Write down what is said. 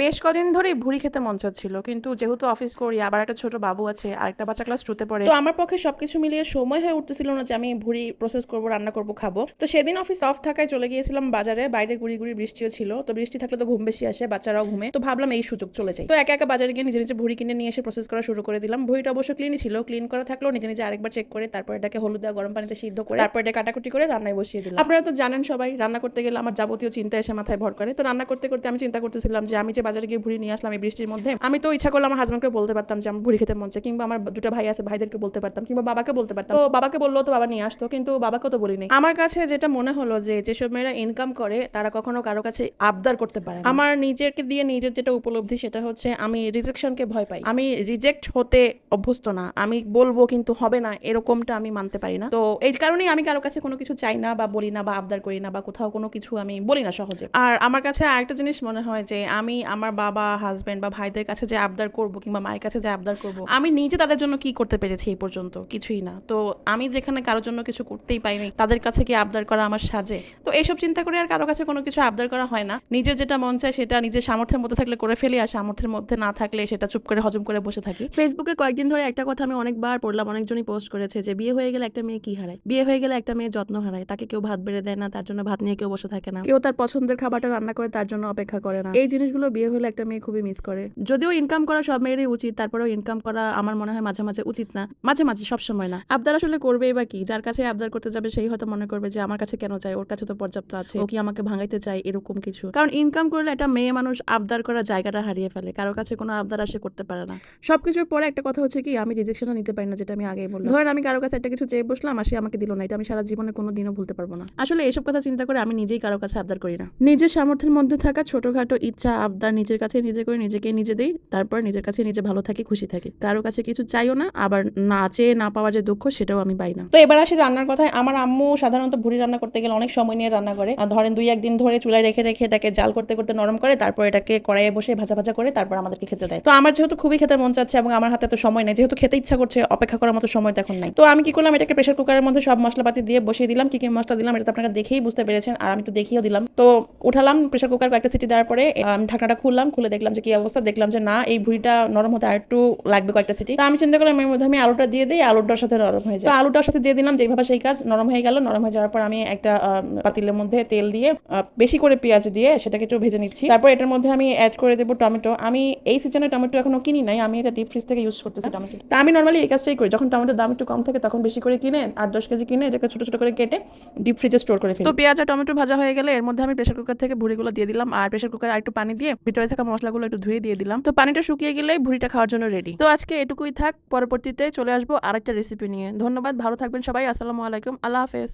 বেশ কদিন ধরেই ভুড়ি খেতে মন চাচ্ছিল কিন্তু যেহেতু অফিস করি আবার একটা ছোট বাবু আছে আরেকটা বাচ্চা ক্লাস টুতে পড়ে। তো আমার পক্ষে সবকিছু মিলিয়ে সময় হয়ে উঠতেছিল না যে আমি ভুড়ি প্রসেস করব রান্না করব খাব। তো সেদিন অফিস অফ থাকায় চলে গিয়েছিলাম বাজারে বাইরে গুড়ি গুড়ি বৃষ্টিও ছিল তো বৃষ্টি থাকলে তো ঘুম বেশি আসে বাচ্চারাও ঘুমে। তো ভাবলাম এই সুযোগ চলে যাই। তো একা একা বাজারে গিয়ে নিজে নিজে ভুড়ি কিনে নিয়ে এসে প্রসেস করা শুরু করে দিলাম। ভুড়িটা অবশ্য ক্লিনই ছিল ক্লিন করা থাকলেও নিজে নিজে আরেকবার চেক করে তারপর এটাকে হলুদ দেওয়া গরম পানিতে সিদ্ধ করে তারপর এটা কাটাকুটি করে রান্নায় বসিয়ে দিলাম। আপনারা তো জানেন সবাই রান্না করতে গেলে আমার যাবতীয় চিন্তা এসে মাথায় ভর করে। তো রান্না করতে করতে আমি চিন্তা করতেছিলাম যে আমি যে বাজারে গিয়ে ভুড়ি নিয়ে আসলাম এই বৃষ্টির মধ্যে। আমি তো ইচ্ছা করলে আমার হাজব্যান্ডকে বলতে পারতাম যে, আমার ভুড়ি খেতে মন চায়। কিংবা আমার দুটো ভাই আছে, ভাইদেরকে বলতে পারতাম কিংবা বাবাকে বলতে পারতাম। তো বাবাকে বললেও তো বাবা নিয়ে আসতো, কিন্তু বাবাকেও তো বলিনি। আমার কাছে যেটা মনে হলো যে, যেসব মেয়েরা ইনকাম করে, তারা কখনো কারও কাছে আবদার করতে পারে আমার নিজেকে দিয়ে নিজের যেটা উপলব্ধি, সেটা হচ্ছে আমি রিজেকশনকে ভয় পাই। আমি রিজেক্ট হতে অভ্যস্ত না। আমি বলব, কিন্তু হবে না, এরকমটা আমি মানতে পারি না। তো এই কারণেই আমি কারও কাছে কোনো কিছু চাই না বা বলি না বা আবদার করি না বা কোথাও কোনো কিছু আমি বলি না সহজে। আর আমার কাছে আরেকটা জিনিস মনে হয় যে, আমি আমার বাবা হাজবেন্ড বা ভাইদের কাছে যে আবদার করব কিংবা মায়ের কাছে যে আবদার করব, আমি নিজে তাদের জন্য কি করতে পেরেছি এই পর্যন্ত? কিছুই না। তো আমি যেখানে কারোর জন্য কিছু করতেই পাইনি, তাদের কাছে কি আবদার করা আমার সাজে? তো এইসব চিন্তা করে আর কারও কাছে কোনো কিছু আবদার করা হয় না। নিজের যেটা মন চায় সেটা নিজের সামর্থ্যের মধ্যে থাকলে করে ফেলি আর সামর্থ্যের মধ্যে না থাকলে সেটা চুপ করে হজম করে বসে থাকি। ফেসবুকে কয়েকদিন ধরে একটা কথা আমি অনেকবার পড়লাম, অনেকজনই পোস্ট করেছে যে বিয়ে হয়ে গেলে একটা মেয়ে কি হারায়? বিয়ে হয়ে গেলে একটা মেয়ে যত্ন হারায়, তাকে কেউ ভাত বেড়ে দেয় না, তার জন্য ভাত নিয়ে কেউ বসে থাকে না। কেউ তার পছন্দের খাবারটা রান্না করে তার জন্য অপেক্ষা করে না। এই জিনিসগুলো বিয়ে হলে একটা মেয়ে খুবই মিস করে। যদিও ইনকাম করা সব মেয়েরই উচিত, তারপরেও ইনকাম করা আমার মনে হয় মাঝে মাঝে উচিত না। মাঝে মাঝে, সব সময় না। আবদার আসলে করবেই বা কি? যার কাছে আবদার করতে যাবে, সেই হয়তো মনে করবে যে আমার কাছে কেন চাই ওর কাছে তো পর্যাপ্ত আছে। ও কি আমাকে ভাঙাইতে চাই এরকম কিছু। কারণ ইনকাম করলে একটা মেয়ে মানুষ আবদার করার জায়গাটা হারিয়ে ফেলে। কারোর কাছে কোনো আবদার আসে করতে পারে না। সবকিছুর পরে একটা কথা হচ্ছে কি? আমি রিজেকশনও নিতে পারি না, যেটা আমি আগেই বললাম। ধরেন আমি কারও কাছে একটা কিছু চেয়ে বসলাম আর সে আমাকে দিল না। এটা আমি সারা জীবনে কোনো দিনও ভুলতে পারব না। আসলে এসব কথা চিন্তা করে আমি নিজেই কারও কাছে আবদার করি না। নিজের সামর্থ্যের মধ্যে থাকা ছোটখাটো ইচ্ছা, আবদার নিজের কাছে নিজে করে নিজেকে নিজে দিই, তারপর নিজের কাছে নিজে ভালো থাকি, খুশি থাকি। কারও কাছে কিছু চাইও না, আবার না চেয়ে না পাওয়ার যে দুঃখ, সেটাও আমি পাই না। তো এবার আসি রান্নার কথায়। আমার আম্মু সাধারণত ভুড়ি রান্না করতে গেলে অনেক সময় নিয়ে রান্না করে। আর ধরেন দুই, একদিন ধরে চুলায় রেখে রেখে এটাকে জাল করতে করতে নরম করে, তারপর এটাকে কড়াইয়ে বসে ভাজা ভাজা করে তারপর আমাদেরকে খেতে দেয়। তো আমার যেহেতু খুবই খেতে মন চাচ্ছে এবং আমার হাতে তো সময় নেই, যেহেতু খেতে ইচ্ছা করছে, অপেক্ষা করার মতো সময় তো এখন নাই। তো আমি কি করলাম, এটাকে প্রেশার কুকারের মধ্যে সব মশলাপাতি দিয়ে বসিয়ে দিলাম। কি কি মশলা দিলাম, এটা আপনারা দেখেই বুঝতে পেরেছেন, আর আমি তো দেখিয়েও দিলাম। তো উঠালাম প্রেশার কুকার কয়েকটা সিটি দেওয়ার পরে আমি ঢাকনাটা খুললাম খুলে দেখলাম যে কি অবস্থা দেখলাম যে না এই ভুঁড়িটা নরম হতে আর একটু লাগবে কয়েকটা সিটি। তো আমি চিন্তা করলাম এর মধ্যে আমি আলুটা দিয়ে দিই আলুটার সাথে নরম হয়ে যায়। তো আলুটার সাথে দিয়ে দিলাম যেভাবে সেই কাজ নরম হয়ে গেল নরম হয়ে যাওয়ার পর আমি একটা পাতিলের মধ্যে তেল দিয়ে বেশি করে পেঁয়াজ দিয়ে সেটাকে একটু ভেজে নিচ্ছি। তারপর এটার মধ্যে আমি অ্যাড করে দেবো টমেটো। আমি এই সিজনে টমেটো এখনও কিনি নাই আমি এটা ডিপ ফ্রিজ থেকে ইউজ করতেছি টমেটো। তা আমি নর্মালি এই কাজটাই করি যখন টমেটোর দাম একটু কম থাকে তখন বেশি করে কিনে আট দশ কেজি কিনে এটাকে ছোট ছোট করে কেটে ডিপ ফ্রিজে স্টোর করে ফেলি। তো পেঁয়াজ আর টমেটো ভাজা হয়ে গেলে এর মধ্যে আমি প্রেশার কুকার থেকে ভুড়িগুলো দিয়ে দিলাম আর প্রেশার কুকার আর একটু পানি দিয়ে ভিতরে থাকা মশলাগুলো একটু ধুয়ে দিয়ে দিলাম। তো পানিটা শুকিয়ে গেলেই ভুড়িটা খাওয়ার জন্য রেডি তো আজকে এটুকুই থাক, পরবর্তীতে চলে আসব আরেকটা রেসিপি নিয়ে। ধন্যবাদ, ভালো থাকবেন সবাই। আসসালামু আলাইকুম। আল্লাহ হাফেজ।